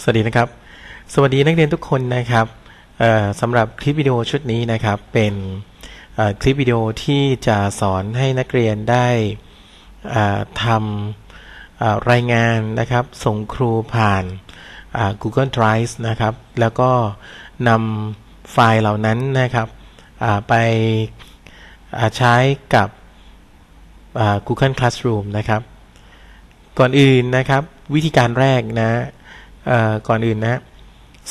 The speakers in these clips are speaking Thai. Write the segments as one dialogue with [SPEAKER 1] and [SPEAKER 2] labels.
[SPEAKER 1] สวัสดีนะครับ สวัสดีนักเรียนทุกคนนะครับเอ่อสำหรับคลิปวิดีโอชุดนี้นะครับเป็นเอ่อคลิปวิดีโอที่จะสอนให้นักเรียนได้อ่าทำอ่ารายงานนะครับ ส่งครูผ่านอ่า Google Drive นะครับ แล้วก็นำไฟล์เหล่านั้นนะครับอ่าไปอ่าใช้กับอ่า Google Classroom นะครับ ก่อนอื่นนะครับวิธีการแรกนะ ก่อนอื่นนะ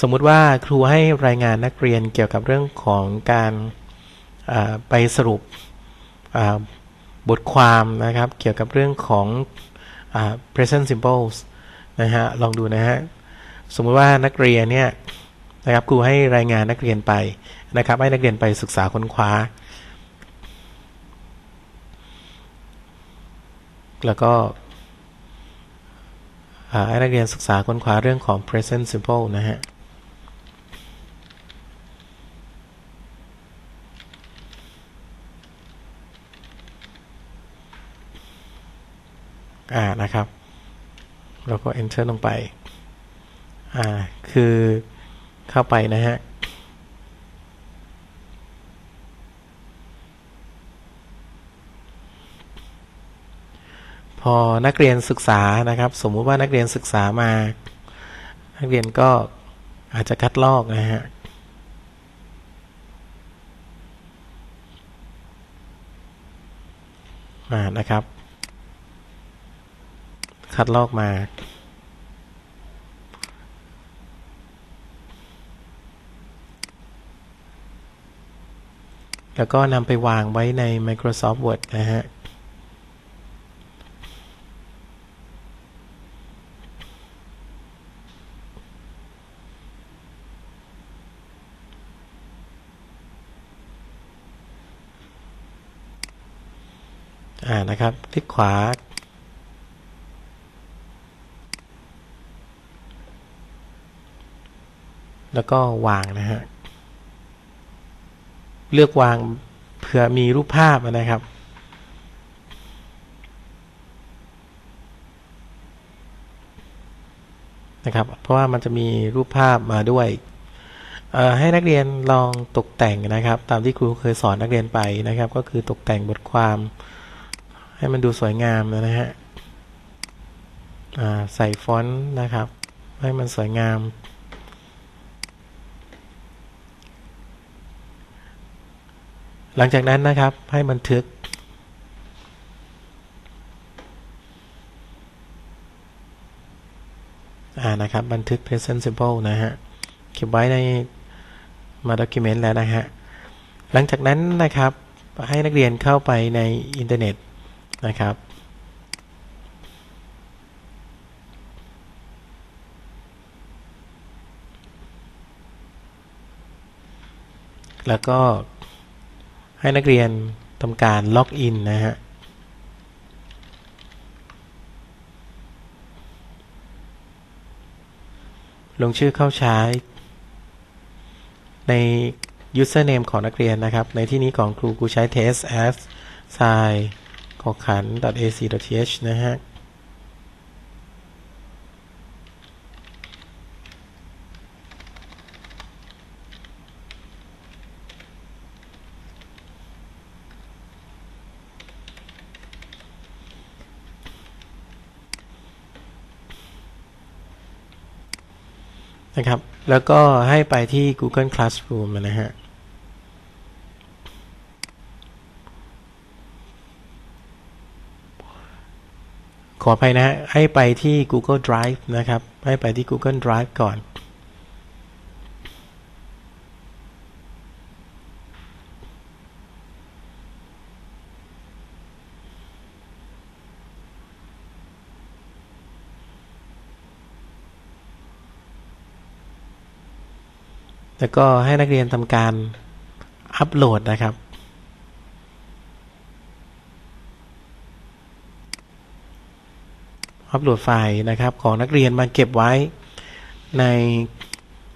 [SPEAKER 1] สมมุติว่าครูให้รายงานนักเรียนเกี่ยวกับเรื่องของการไปสรุปบทความนะครับ เกี่ยวกับเรื่องของอ present simples นะฮะลองดูนะฮะสมมุติว่านักเรียนเนี่ยนะครับครูให้รายงานนักเรียนไปนะครับให้นักเรียนไปศึกษาค้นคว้า แล้วก็ ให้นักเรียนศึกษาค้นคว้าเรื่องของ present simple นะฮะอ่านะครับ แล้วก็ enter ลงไป อ่า คือเข้าไปนะฮะ อนักเรียนศึกษานะครับ สมมุติว่านักเรียนศึกษามา นักเรียนก็อาจจะคัดลอกนะฮะมานะครับ คัดลอกมาแล้วก็นำไปวางไว้ใน Microsoft Word นะฮะานะครับ คลิกขวา แล้วก็วางนะฮะ เลือกวางเผื่อมีรูปภาพนะครับนะครับ เพราะว่ามันจะมีรูปภาพมาด้วยให้นักเรียนลองตกแต่งนะครับ ตามที่ครูเคยสอนนักเรียนไปนะครับ ก็คือตกแต่งบทความ ให้มันดูสวยงามนะฮะใส่ฟอนต์นะครับ ให้มันสวยงาม หลังจากนั้นนะครับให้บันทึกอ่านะครับ บันทึก present simple นะฮะเก็บไว้ในมา document แล้วนะฮะ หลังจากนั้นนะครับ ให้นักเรียนเข้าไปในอินเทอร์เน็ต นะครับ แล้วก็ให้นักเรียนทำการล็อกอินนะฮะลงชื่อเข้าใช้ ใน username ของนักเรียนนะครับ ในที่นี้ของครูครูใช้ test as s i ข อขัน ac th นะฮะนะครับ แล้วก็ให้ไปที่ Google Classroom นะฮะ ออภัยนะฮะให้ไปที่ Google Drive นะครับ ให้ไปที่ Google Drive ก่อนแล้วก็ให้นักเรียนทำการอัปโหลดนะครับ อัปโหลดไฟล์นะครับ ของนักเรียนมาเก็บไว้ใน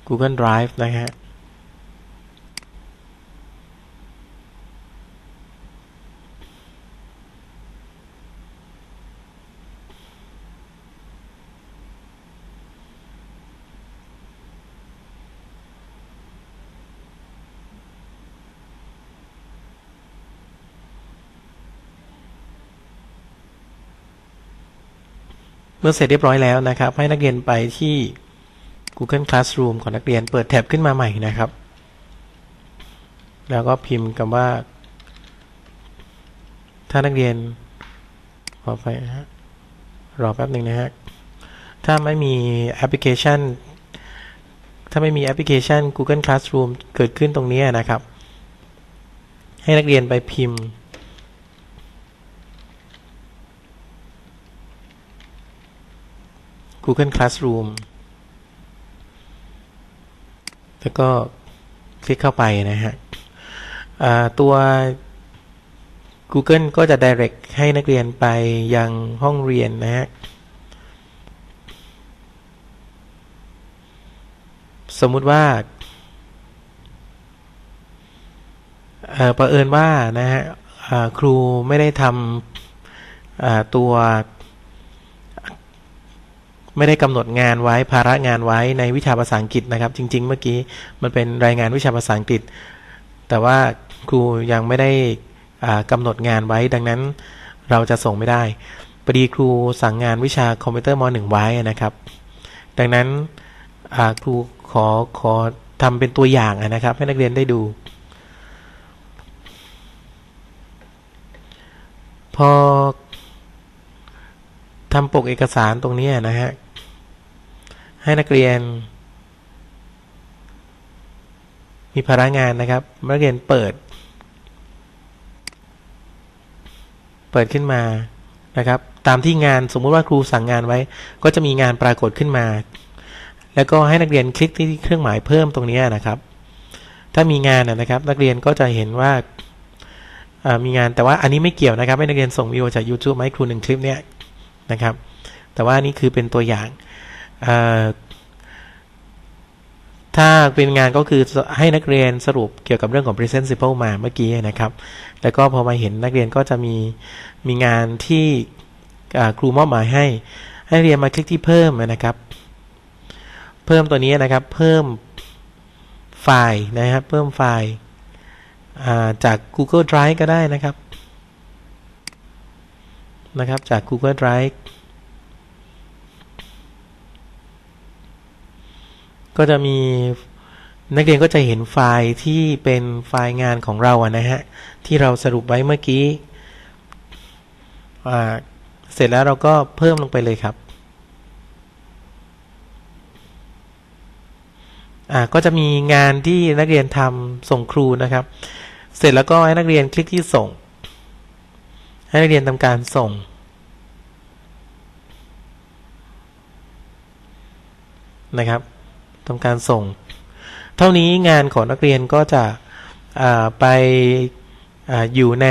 [SPEAKER 1] Google Drive นะฮะ เมื่อเสร็จเรียบร้อยแล้วนะครับ ให้นักเรียนไปที่ Google Classroom ของนักเรียนเปิดแท็บขึ้นมาใหม่นะครับ แล้วก็พิมพ์คำว่า ถ้านักเรียนขอไปนะฮะรอแป๊บหนึ่งนะฮะถ้าไม่มีแอปพลิเคชัน ถ้าไม่มีแอปพลิเคชัน Google Classroom เกิดขึ้นตรงนี้นะครับ ให้นักเรียนไปพิมพ์ Google Classroom แล้วก็คลิกเข้าไปนะฮะตัว Google ก็จะ direct ให้นักเรียนไปยังห้องเรียนนะฮะ สมมุติว่าเอ่อประเอิญว่านะฮะครูไม่ได้ทำตัว ไม่ได้กำหนดงานไว้ภาระงานไว้ในวิชาภาษาอังกฤษนะครับ จริง ๆ เมื่อกี้มันเป็นรายงานวิชาภาษาอังกฤษ แต่ว่าครูยังไม่ได้อ่ากำหนดงานไว้ ดังนั้นเราจะส่งไม่ได้พอดีครูสั่งงานวิชาคอมพิวเตอร์ม .1 ไว้นะครับ ดังนั้นครูขอขอทำเป็นตัวอย่างนะครับ ให้นักเรียนได้ดู พอ ทำปกเอกสารตรงนี้นะฮะ ให้นักเรียน มีภาระงานนะครับ นักเรียนเปิด เปิดขึ้นมานะครับ ตามที่งานสมมุติว่าครูสั่งงานไว้ ก็จะมีงานปรากฏขึ้นมา แล้วก็ให้นักเรียนคลิกที่เครื่องหมายเพิ่มตรงนี้นะครับ ถ้ามีงานนะครับ นักเรียนก็จะเห็นว่ามีงานแต่ว่าอันนี้ไม่เกี่ยวนะครับให้นักเรียนส่งวิดีโอจาก YouTube มาให้ครูหนึ่งคลิปเนี้ย นะครับ แต่ว่านี่คือเป็นตัวอย่างถ้าเป็นงานก็คือให้นักเรียนสรุปเกี่ยวกับเรื่องของ present simple มาเมื่อกี้นะครับ แล้วก็พอมาเห็นนักเรียนก็จะมีมีงานที่ครูมอบหมายให้ ให้เรียนมาคลิกที่เพิ่มนะครับ เพิ่มตัวนี้นะครับ เพิ่มไฟล์นะครับ เพิ่มไฟล์จาก Google Drive ก็ได้นะครับ นะครับจาก Google Drive ก็จะมีนักเรียนก็จะเห็นไฟล์ที่เป็นไฟล์งานของเราอะนะฮะ ที่เราสรุปไว้เมื่อกี้ เสร็จแล้วเราก็เพิ่มลงไปเลยครับ ก็จะมีงานที่นักเรียนทำส่งครูนะครับ เสร็จแล้วก็ให้นักเรียนคลิกที่ส่ง ให้นักเรียนทำการส่ง นะครับทำการส่ง เท่านี้งานของนักเรียนก็จะไปออยู่ใน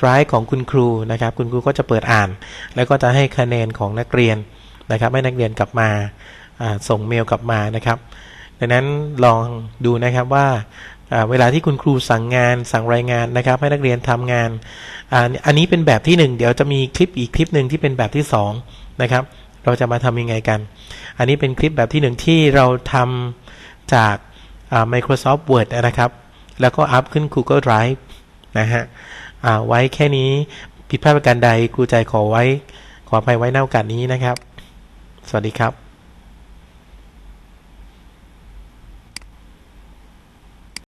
[SPEAKER 1] Drive ของคุณครูนะครับ คุณครูก็จะเปิดอ่าน แล้วก็จะให้คะแนนของนักเรียนนะครับ ให้นักเรียนกลับมาส่งเมลกลับมานะครับ ดังนั้นลองดูนะครับว่าเวลาที่คุณครูสั่งงานสั่งรายงานนะครับ ให้นักเรียนทำงาน อันนี้เป็นแบบที่หนึ่งเดี๋ยวจะมีคลิปอีกคลิปหนึ่งที่เป็นแบบที่สองนะครับ เราจะมาทำยังไงกัน อันนี้เป็นคลิปแบบที่หนึ่งที่เราทำจาก Microsoft Word นะครับ แล้วก็อัพขึ้น Google Drive นะฮะไว้แค่นี้ผิดพลาดประการใดครูใจขอไว้ ขออภัยไว้ในโอกาสนี้นะครับ สวัสดีครับ